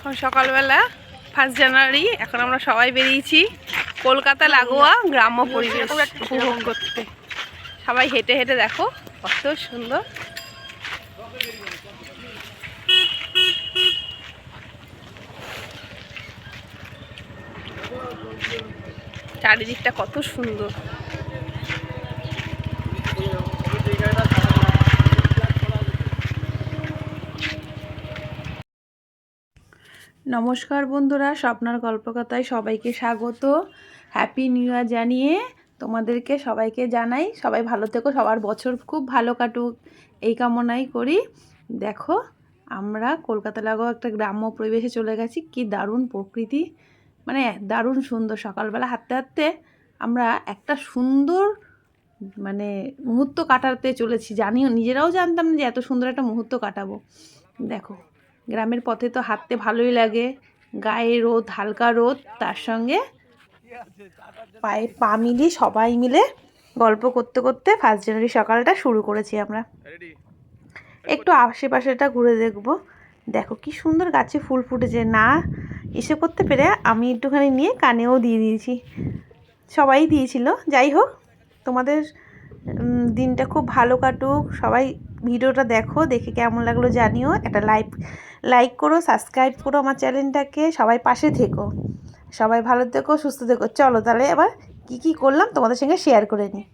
এখন সকালবেলা first January এখন আমরা সবাই বেরিয়েছি কলকাতা, লাগোয়া গ্রাম্য পরিবেশ উপভোগ করতে। সবাই হেঁটে হেঁটে দেখো, কত সুন্দর। চারিদিকটা কত সুন্দর। নমস্কার বন্ধুরা, স্বপ্নার গল্পকথায় সবাইকে স্বাগত। হ্যাপি নিউ ইয়ার জানিয়ে তোমাদেরকে সবাইকে জানাই, সবাই ভালো থেকো, সবার বছর খুব ভালো কাটুক, এই কামনাই করি। দেখো, আমরা কলকাতা লাগোয়া একটা গ্রাম্য পরিবেশে চলে গেছি, কি দারুণ প্রকৃতি মানে দারুণ সুন্দর। সকালবেলা হাঁটতে হাঁটতে আমরা একটা সুন্দর মানে মুহূর্ত কাটাতে চলেছি। জানিও, নিজেরাও জানতাম না যে এত সুন্দর একটা মুহূর্ত কাটাবো। দেখো গ্রামের পথে তো হাঁটতে ভালোই লাগে। গায়ে রোদ হালকা রোদ তার সঙ্গে পায়ে পা মিলিয়ে সবাই মিলে গল্প করতে করতে ফার্স্ট জানুয়ারি সকালটা শুরু করেছি আমরা। একটু আশেপাশেটা ঘুরে দেখব। দেখো কি সুন্দর গাছে ফুল ফুটেছে। না এসে করতে পেরে আমি একটুখানি নিয়ে কানেও দিয়ে দিয়েছি। সবাই দিয়েছিল। যাই হোক তোমাদের দিনটা খুব ভালো কাটুক। সবাই ভিডিওটা দেখো, দেখে কেমন লাগল জানিও। একটা লাইক লাইক করো, সাবস্ক্রাইব করো আমার চ্যানেলটাকে, সবাই পাশে থেকো। সবাই ভালো থেকো, সুস্থ থেকো। চলো তাহলে আবার কি কি করলাম তোমাদের সঙ্গে শেয়ার করে নিই।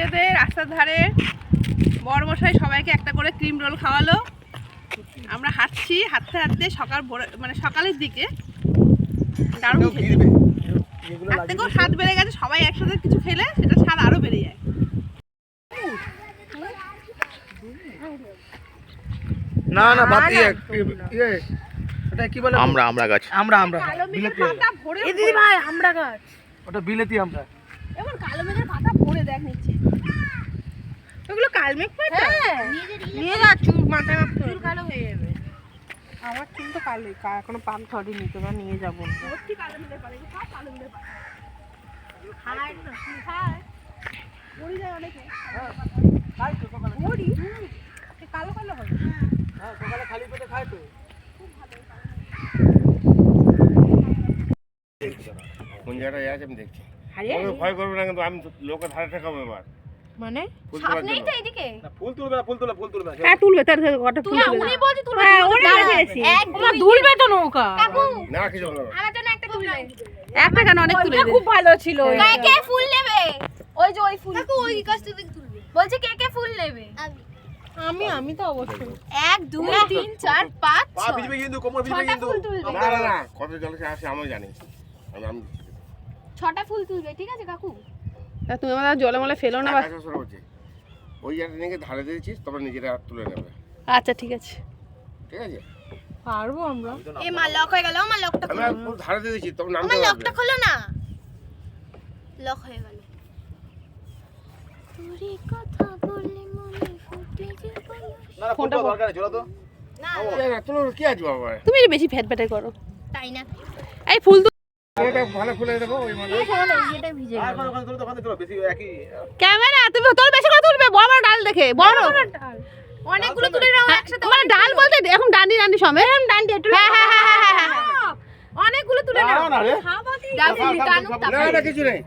যেতে রাস্তার ধারে বর বড়মশাই সবাইকে একটা করে ক্রিম রোল খাওয়ালো। আমরা হাঁটছি হাঁটতে হাঁটতে সকাল ভোরে মানে সকালের দিকে দারুণ খেতে। তার থেকেও স্বাদ বেড়ে গেছে সবাই একসাথে কিছু খেলে সেটা স্বাদ আরও বেড়ে যায়। না না বাদ দিয়ে ইয়ে ওটা কি বলে? আমরা আমরা গাছ। আমরা আমরা কালো মেঘের বিলেতি পাতা ভরে এ দিদি ভাই আমরা গাছ। ওটা বিলেতি আমরা। এমন কালো মেঘের পাতা ভরে দেখ নিচ্ছে। ওগুলো কালমেঘ পাতা হ্যাঁ। নিয়ে যা চুল মাথা চুল কালো হয়ে যাবে। আমার চুল তো কালোই কা- এখনও পাক ধরেনি তোরা নিয়ে যাব সত্যি কালো মেঘের পাতা সব কালো মেঘের পাতা। হাই খায় পড়ি যায় অনেকে। পড়ি। সে কালো কালো হয়। হ্যাঁ সকালে খালি পেটে খায় তো। কোন জায়গাটায় আছে আমি দেখছি। আরে ভয় করবে না কিন্তু আমি লোকের ধারে ঠেকাবো এবার। মানে? ফুল তোলার জন্য। এদিকে? না ফুল তুলবে না ফুল তুলবে ফুল তুলবে। হ্যাঁ তুলবে তার থেকে কটা ফুল তুলবে উনি বলছি তুলবে হ্যাঁ, ওরা। একদম তো নৌকা। না কিছু হলো আমার জন্য একটা তুলবে একটা কেন অনেক তুলে খুব ভালো ছিল কে কে ফুল নেবে? ওই যে ওই ফুল। কাকু ওই থেকে তুলবে। বলছে কে কে ফুল নেবে? আমি। আমি তো অবশ্যই। এক দুই তিন চার পাঁচ পা ভিজবে কিন্তু কোমর ভিজবে কিন্তু। তুলবে। না না না কত জলসে আসে আমি জানি। আমি আমি ছটা ফুল তুলবে ঠিক আছে কাকু? তা তুমি আমাদের জলে মলে ফেলো না ওই জায়গাটা নিয়ে ধারে দিয়েছিস তবে নিজেরা হাত তুলে নেবে। আচ্ছা ঠিক আছে। ঠিক আছে? পারব আমরা। এই মা লক হয়ে গেল আমার লকটা আমি আর পুরো ধারে দিয়ে দিয়েছি নামতে আমার লকটা খোলো না। লক হয়ে গেল। তোরে কথা বললে মনে ফুটে যে ফোনটা দরকার চলো তো। না না, তুমি একটু বেশি ফ্যাট ফ্যাটে করো। তাই না? এই ফুল মানে আর বেশি একই ক্যামেরা তুমি তোর বেশি করে তুলবে বড় বড় ডাল দেখে বড় অনেকগুলো তুলে নাও একসাথে মানে ডাল বলতে এখন ডান্ডি ডান্ডি সমেত। ডান্ডি একটু হ্যাঁ হ্যাঁ হ্যাঁ হ্যাঁ, হ্যাঁ হ্যাঁ। অনেকগুলো তুলে না না রে। না না কিছু নেই।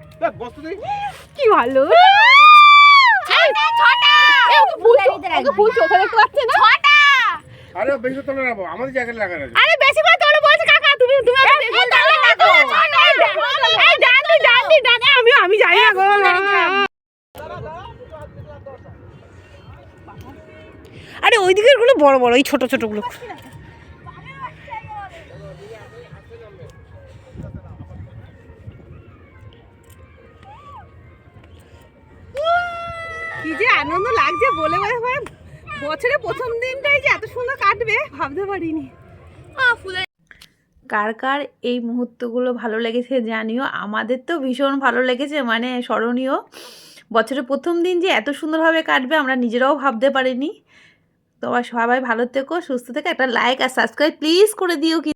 বস্তু দেই। কি ভালো। ছটা এই, ওকে ফুল ওকে ফুল চোখে দেখতে পাচ্ছে না? ছটা। আরে বেশি তোলে রাখব আমাদের জায়গায় লাগানো আরে বেশি করে তোলো বলছে কাকা তুমি তুমি আরে ওই দিকেরগুলো বড় বড় ওই ছোট ছোটগুলো। কি যে আনন্দ লাগছে বলে বছরে প্রথম দিনটাই যে এত সুন্দর কাটবে ভাবতে পারিনি। কার কার এই মুহূর্তগুলো ভালো লেগেছে জানিও। আমাদের তো ভীষণ ভালো লেগেছে মানে স্মরণীয়। বছরের প্রথম দিন যে এত সুন্দরভাবে কাটবে আমরা নিজেরাও ভাবতে পারিনি। তোমার সবাই ভালো থেকো, সুস্থ থেকো, একটা লাইক আর সাবস্ক্রাইব প্লিজ করে দিও